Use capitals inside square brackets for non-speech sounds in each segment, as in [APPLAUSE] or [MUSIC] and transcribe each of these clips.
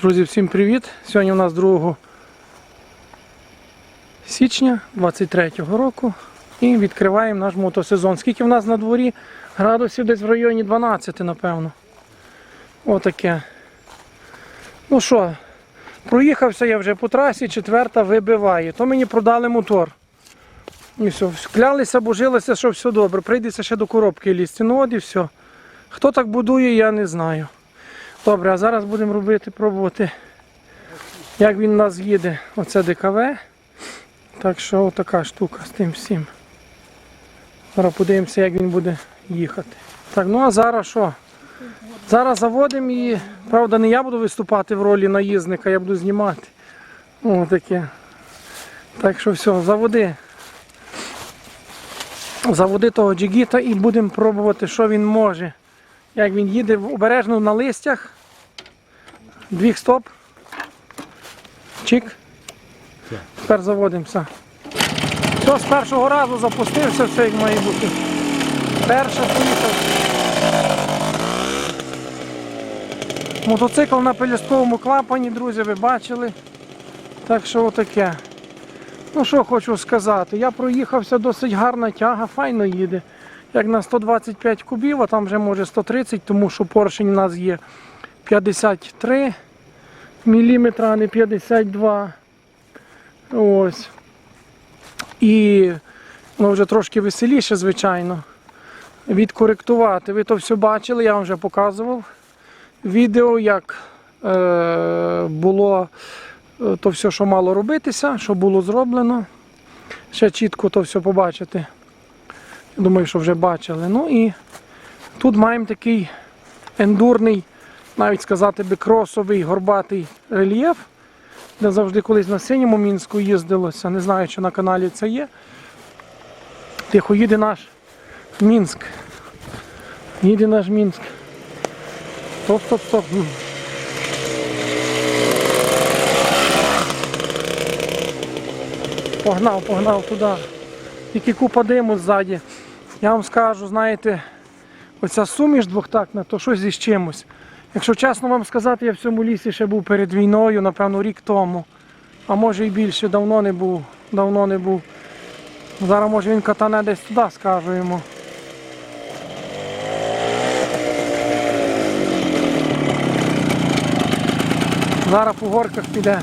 Друзі, всім привіт! Сьогодні у нас 2 січня 23-го року і відкриваємо наш мотосезон. Скільки в нас на дворі? Градусів десь в районі 12, напевно. Отаке. Ну що, проїхався я вже по трасі, четверта вибиває. То мені продали мотор. І все, клялися, божилися, що все добре. Прийдеться ще до коробки лізти. Ну от і все. Хто так будує, я не знаю. Добре, а зараз будемо робити, пробувати, як він у нас їде. Оце ДКВ. Так що така штука з тим всім. Зараз подивимося, як він буде їхати. Так, ну а зараз що? Зараз заводимо і, правда, не я буду виступати в ролі наїзника, я буду знімати. О, таке. Так що все, заводи. Заводи того джигіта і будемо пробувати, що він може. Як він їде обережно на листях. Двіг стоп. Чик. Тепер заводимося. Все, з першого разу запустився, все як має бути. Перше поїхав. Мотоцикл на пелюстковому клапані, друзі, ви бачили. Так що отаке. Ну що хочу сказати, я проїхався досить гарна тяга, файно їде. Як на 125 кубів, а там вже може 130, тому що поршень у нас є 53 мм, а не 52. Ось. І ну, вже трошки веселіше, звичайно. Відкоректувати. Ви то все бачили, я вам вже показував відео, як е, було е, то все, що мало робитися, що було зроблено. Ще чітко то все побачити. Думаю, що вже бачили. Ну і тут маємо такий ендурний, навіть сказати би, кросовий горбатий рельєф, де завжди колись на синьому мінську їздилося. Не знаю, чи на каналі це є. Тихо їде наш Мінськ. Їде наш Мінськ. Стоп, стоп, стоп. Погнав, погнав туди. Тільки купа диму ззаді. Я вам скажу, знаєте, оця суміш двохтактна, то щось із чимось. Якщо чесно вам сказати, я в цьому лісі ще був перед війною, напевно, рік тому. А може і більше, давно не був. Давно не був. Зараз може він катане десь туди, скажу йому. Зараз по горках піде.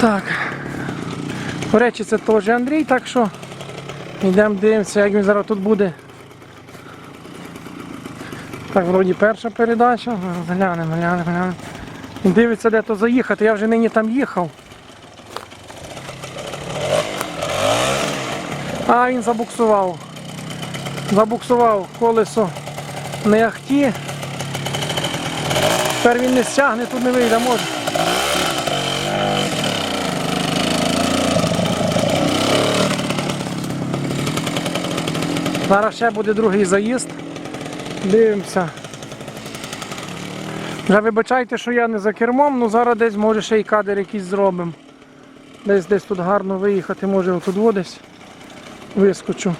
Так. До речі, це теж Андрій, так що йдемо дивимося, як він зараз тут буде. Так, вроді перша передача. Глянемо, глянемо, глянемо. Дивиться, де то заїхати. Я вже нині там їхав. А, він забуксував. Забуксував колесо на яхті. Тепер він не стягне, тут не вийде, може. Зараз ще буде другий заїзд. Дивимося. Вже вибачайте, що я не за кермом, ну зараз десь може ще й кадр якийсь зробимо. Десь десь тут гарно виїхати, може отут десь вискочу.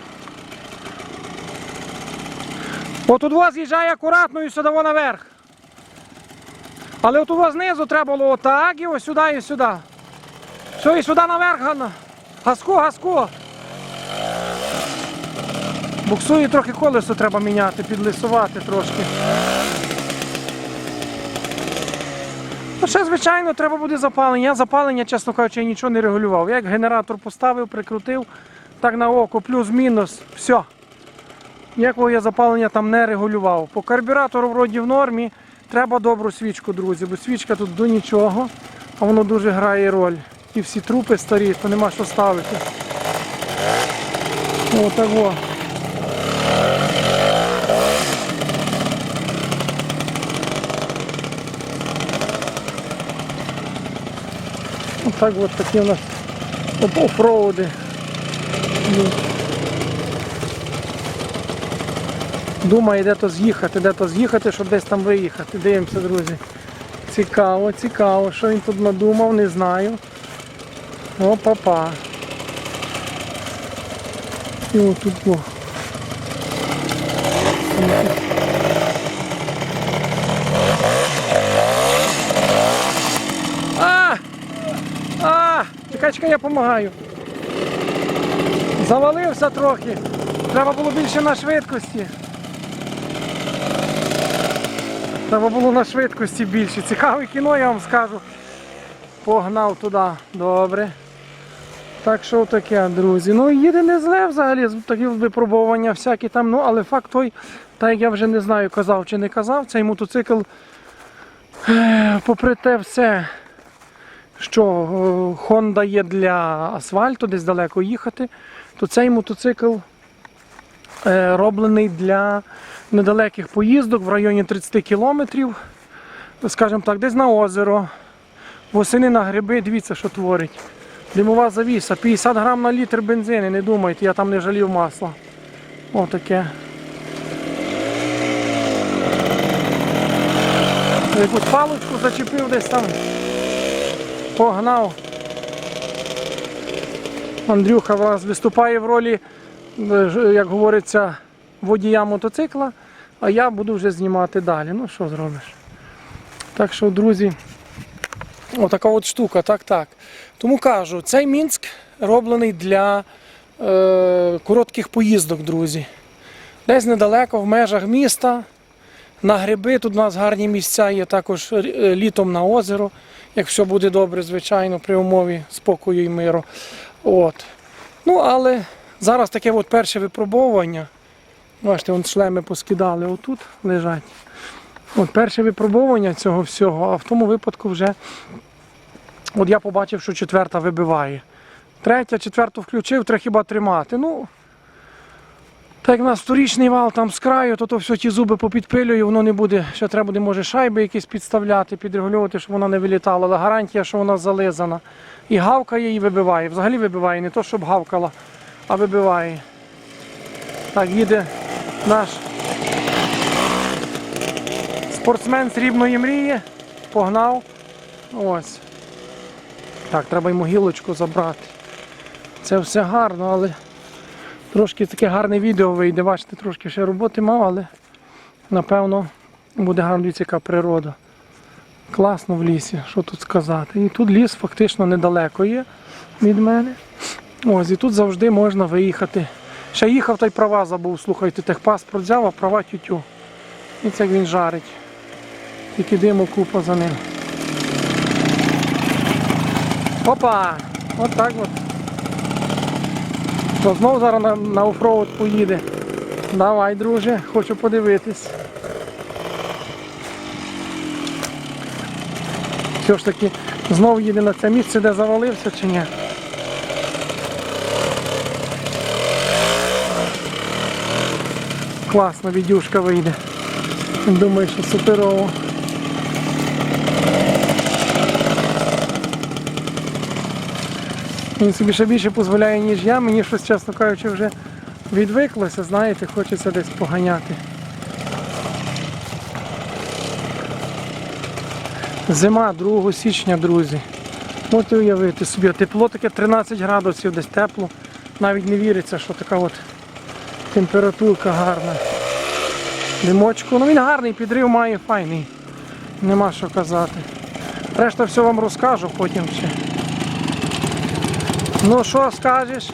Отут вас з'їжджає акуратно і сюди наверх. Але отут вас знизу треба було отак і ось сюди і сюди. Все, і сюди наверх. Газку, газку. Буксує трохи колесо треба міняти, підлисувати трошки. Ну, ще, звичайно, треба буде запалення. Я запалення, чесно кажучи, я нічого не регулював. Як генератор поставив, прикрутив, так на око, плюс-мінус, все. Ніякого я запалення там не регулював. По карбюратору вроді в нормі. Треба добру свічку, друзі, бо свічка тут до нічого, а воно дуже грає роль. І всі трупи старі, то нема що ставити. Отак во. Отак от такі у нас офроуди. Ну. Думає, де то з'їхати, де то з'їхати, щоб десь там виїхати. Дивимося, друзі. Цікаво, цікаво, що він тут надумав, не знаю. О, папа. І отут во. А! А! Чекай, чекай, я допомагаю. Завалився трохи. Треба було більше на швидкості. Треба було на швидкості більше. Цікаве кіно, я вам скажу. Погнав туди. Добре. Так що таке, друзі. Ну їде не зле взагалі, такі випробування всякі там, ну але факт той, так як я вже не знаю, казав чи не казав, цей мотоцикл, е, попри те все, що е, Honda є для асфальту, десь далеко їхати, то цей мотоцикл е, роблений для недалеких поїздок в районі 30 кілометрів, скажімо так, десь на озеро, восени на гриби, дивіться, що творить. Димова завіса, 50 грам на літр бензину, не думайте, я там не жалів масла. Отаке. Якусь паличку зачепив десь там. Погнав. Андрюха вас виступає в ролі, е, як говориться, водія мотоцикла, а я буду вже знімати далі. Ну що зробиш? Так що, друзі, отака от штука, так, так. Тому кажу, цей Мінськ роблений для е, коротких поїздок, друзі. Десь недалеко, в межах міста, на гриби. Тут у нас гарні місця є також е, літом на озеро, як все буде добре, звичайно, при умові спокою і миру. От. Ну, але зараз таке от перше випробовування. Бачите, вон шлеми поскидали, отут лежать. От перше випробовування цього всього, а в тому випадку вже От я побачив, що четверта вибиває. Третя, четверту включив, треба хіба тримати. Ну, так як у нас вторічний вал там з краю, то, то все ті зуби попідпилюю, воно не буде. Ще треба буде, може, шайби якісь підставляти, підрегулювати, щоб вона не вилітала. Але гарантія, що вона зализана. І гавкає, і вибиває. Взагалі вибиває, не то, щоб гавкала, а вибиває. Так, їде наш спортсмен срібної мрії. Погнав. Ось. Так, треба йому гілочку забрати. Це все гарно, але трошки таке гарне відео вийде. Бачите, трошки ще роботи мав, але напевно буде гарно яка природа. Класно в лісі, що тут сказати. І тут ліс фактично недалеко є від мене. Ось, і тут завжди можна виїхати. Ще їхав та й права забув, слухайте, техпаспорт взяв, а права тютю. І це як він жарить. Тільки диму купа за ним. Опа! От так от. То знов зараз на, на оффроуд поїде. Давай, друже, хочу подивитись. Все ж таки, знов їде на це місце, де завалився чи ні? Класно, відюшка вийде. Думаю, що суперово. Він собі ще більше дозволяє, ніж я. Мені щось, чесно кажучи, вже відвиклося, знаєте, хочеться десь поганяти. Зима 2 січня, друзі. Можете уявити собі, тепло таке 13 градусів, десь тепло. Навіть не віриться, що така от температурка гарна. Димочку. Ну він гарний, підрив має файний. Нема що казати. Решта все вам розкажу потім ще. Ну що скажеш?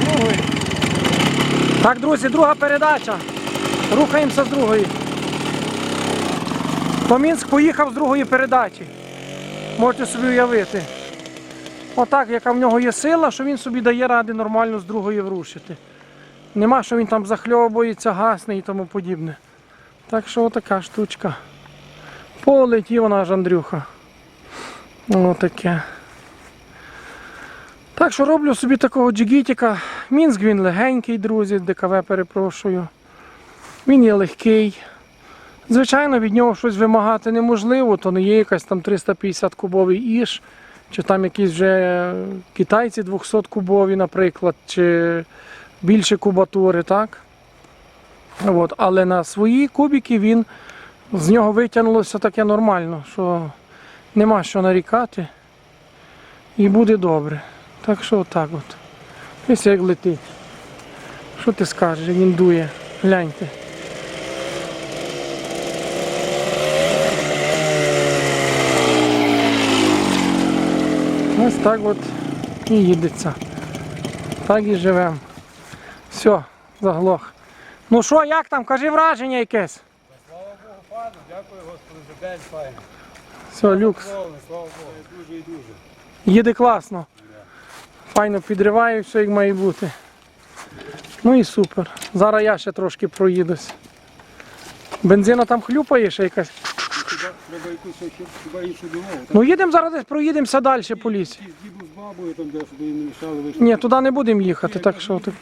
Другий. Так, друзі, друга передача. Рухаємося з другої. То Мінськ поїхав з другої передачі. Можете собі уявити. Отак, яка в нього є сила, що він собі дає ради нормально з другої врушити. Нема, що він там захльобується, гасне і тому подібне. Так що отака штучка. Полетів наш Андрюха. Отаке. Так що роблю собі такого джигітіка. Мінськ він легенький, друзі, ДКВ перепрошую. Він є легкий. Звичайно, від нього щось вимагати неможливо, то не є якась там 350 кубовий іж, чи там якісь вже китайці 200 кубові, наприклад, чи більше кубатури, так? От. Але на свої кубики він з нього витягнулося таке нормально, що Нема що нарікати. І буде добре. Так що отак от. Ось як летить. Що ти скажеш, він дує? Гляньте. Ось так от і їдеться. Так і живемо. Все, заглох. Ну що, як там? Кажи враження якесь. Слава дякую Господу за день файно. Все, люкс. Слава, слава Богу, дуже і дуже. Їде класно. Файно підриває, все як має бути. Ну і супер. Зараз я ще трошки проїдусь. Бензина там хлюпає ще якась. Треба якусь хіба іншу дорогу. Ну їдемо зараз десь проїдемося далі по лісі. діду з бабою там де щоб їм не мішали вийшли. Ні, туди не будемо їхати, так що так.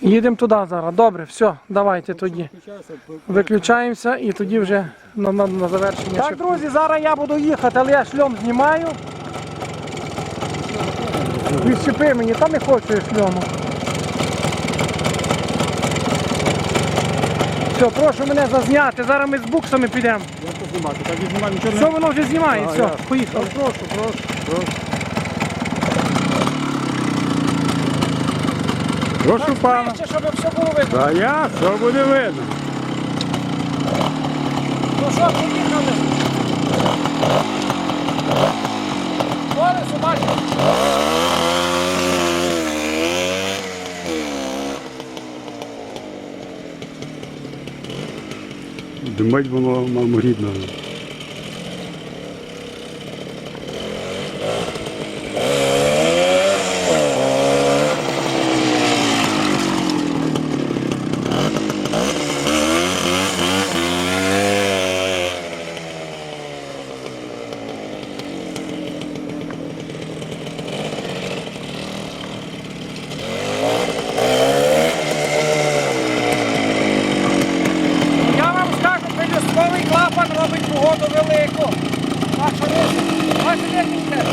Їдемо туди зараз. Добре, все, давайте тоді. Виключаємося і тоді вже на, на, на завершення. Так, друзі, зараз я буду їхати, але я шльом знімаю. Відщепи мені, та не хочу я шльому. Все, прошу мене зазняти, зараз ми з буксами підемо. То знімати? Так і знімати нічого Все, воно вже знімає, А, все, поїхали. Прошу, прошу, прошу. Прошу пана. щоб все було видно. Та я, все буде видно. Ну що, поїхали. Море собачі. Димить воно маморідно. Я вам скажу, пелюстковий клапан робить погоду велику. Так що ви бачите, як він йде?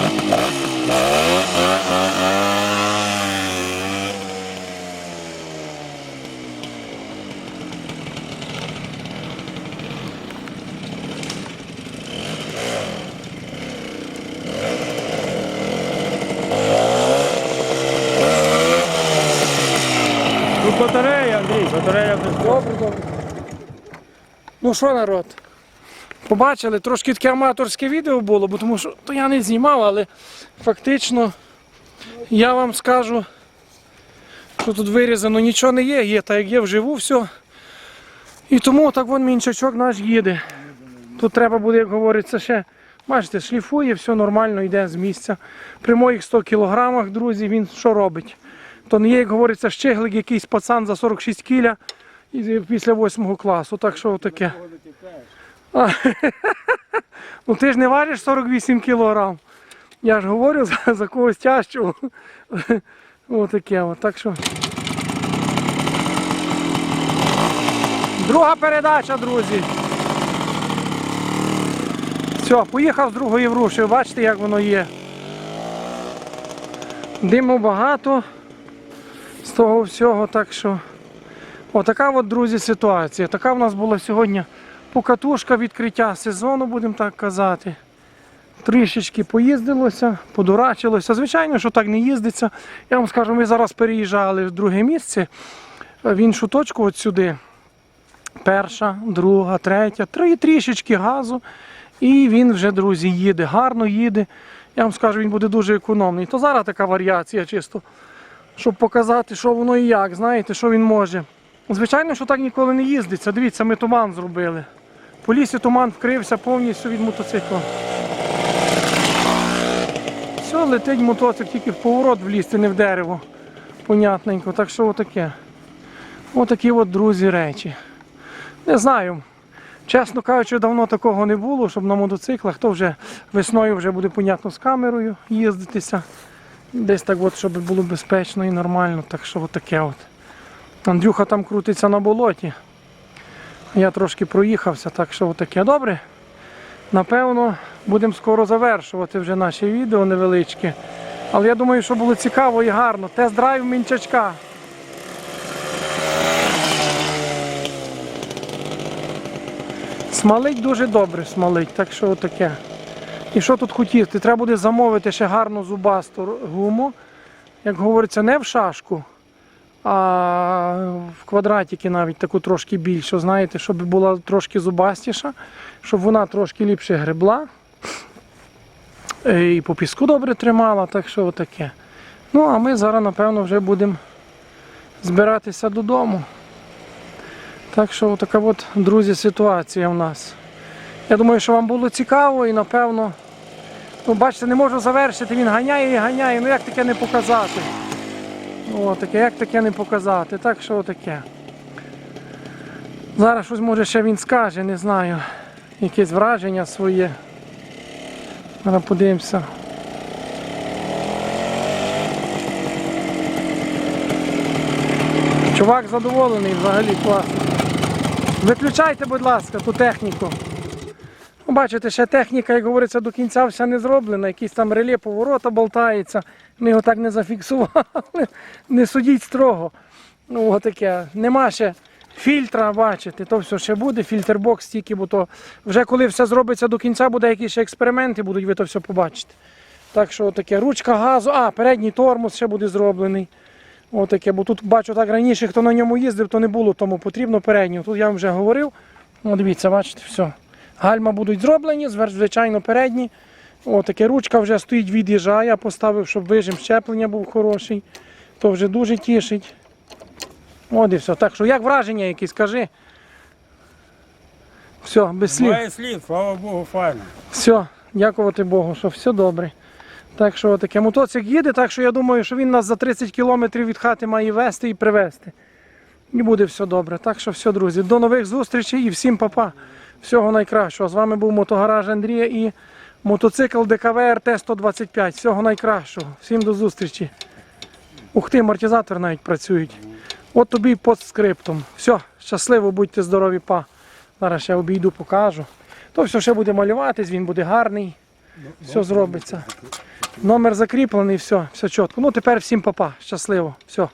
Тут батарея, Андрій, батарея Добре, добре. Ну що, народ? Побачили, трошки таке аматорське відео було, бо тому що то я не знімав, але фактично я вам скажу, що тут вирізано нічого не є, є так як є вживу все. І тому так вон мінчачок наш їде. Тут треба буде, як говориться, ще, бачите, шліфує, все нормально йде з місця. При моїх 100 кілограмах, друзі, він що робить? То не є, як говориться, щеглик якийсь пацан за 46 кіля після 8 класу. Так що таке. [LAUGHS] Ну ти ж не важиш 48 кілограм. Я ж говорю за, за когось тяжчого. [LAUGHS] Отаке от. Так що. Друга передача, друзі. Все, поїхав з другої вруші. Бачите, як воно є. Диму багато з того всього, так що. Отака от, друзі, ситуація. Така в нас була сьогодні покатушка відкриття сезону, будемо так казати. Трішечки поїздилося, подурачилося. Звичайно, що так не їздиться. Я вам скажу, ми зараз переїжджали в друге місце, е, в іншу точку от сюди. Перша, друга, третя, три трішечки газу. І він вже, друзі, їде, гарно їде. Я вам скажу, він буде дуже економний. То зараз така варіація чисто, щоб показати, що воно і як, знаєте, що він може. Звичайно, що так ніколи не їздиться. Дивіться, ми туман зробили. По лісі туман вкрився повністю від мотоцикла. Все, летить мотоцикл, тільки в поворот влізти, не в дерево. Понятненько. Так що отаке. Отакі от, друзі, речі. Не знаю. Чесно кажучи, давно такого не було, щоб на мотоциклах, то вже весною вже буде, понятно, з камерою їздитися. Десь так, от, щоб було безпечно і нормально. Так що отаке от. Андрюха там крутиться на болоті. Я трошки проїхався, так що отаке добре. Напевно, будемо скоро завершувати вже наші відео невеличкі. Але я думаю, що було цікаво і гарно. Тест-драйв мінчачка. Смалить дуже добре, смалить, так що отаке. І що тут хотіти? Треба буде замовити ще гарну зубасту гуму. Як говориться, не в шашку, а в квадратики навіть таку трошки більшу, знаєте, щоб була трошки зубастіша, щоб вона трошки ліпше гребла. Е, І по піску добре тримала, так що отаке. Ну, а ми зараз, напевно, вже будемо збиратися додому. Так що така от, друзі, ситуація в нас. Я думаю, що вам було цікаво і напевно. Ну, бачите, не можу завершити, він ганяє і ганяє. Ну як таке не показати? О, таке, як таке не показати? Так що таке. Зараз щось може ще він скаже, не знаю. Якесь враження своє. Зараз подивимося. Чувак задоволений взагалі класно. Виключайте, будь ласка, ту техніку. Ну, Бачите, ще техніка, як говориться, до кінця вся не зроблена, якісь там реле поворота болтається. Ми його так не зафіксували. Не судіть строго. Ну, отаке. Нема ще фільтра, бачите, то все ще буде, фільтрбокс тільки, бо то вже коли все зробиться до кінця, буде якісь ще експерименти, будуть ви то все побачите. Так що таке, ручка газу, а, передній тормоз ще буде зроблений. Отаке, бо тут бачу так раніше, хто на ньому їздив, то не було, тому потрібно передню. Тут я вам вже говорив. О, дивіться, бачите, все. Гальма будуть зроблені, звичайно, передні. О, таке ручка вже стоїть, від'їжджає. Я поставив, щоб вижим щеплення був хороший. То вже дуже тішить. От і все. Так що, як враження якісь, скажи. Все, без слів. Має слід, слава Богу, файно. Все, дякувати Богу, що все добре. Так що таке мотоцикл їде, так що я думаю, що він нас за 30 кілометрів від хати має вести і привезти. І буде все добре. Так що все, друзі, до нових зустрічей і всім папа. Всього найкращого. З вами був мотогараж Андрія і мотоцикл ДКВ РТ 125. Всього найкращого. Всім до зустрічі. Ух ти, амортизатор навіть працюють. От тобі і постскриптум. Все, щасливо, будьте здорові, па. Зараз ще обійду, покажу. То все ще буде малюватись, він буде гарний. Все зробиться. Номер закріплений, все, все чітко. Ну тепер всім папа. Щасливо. Все.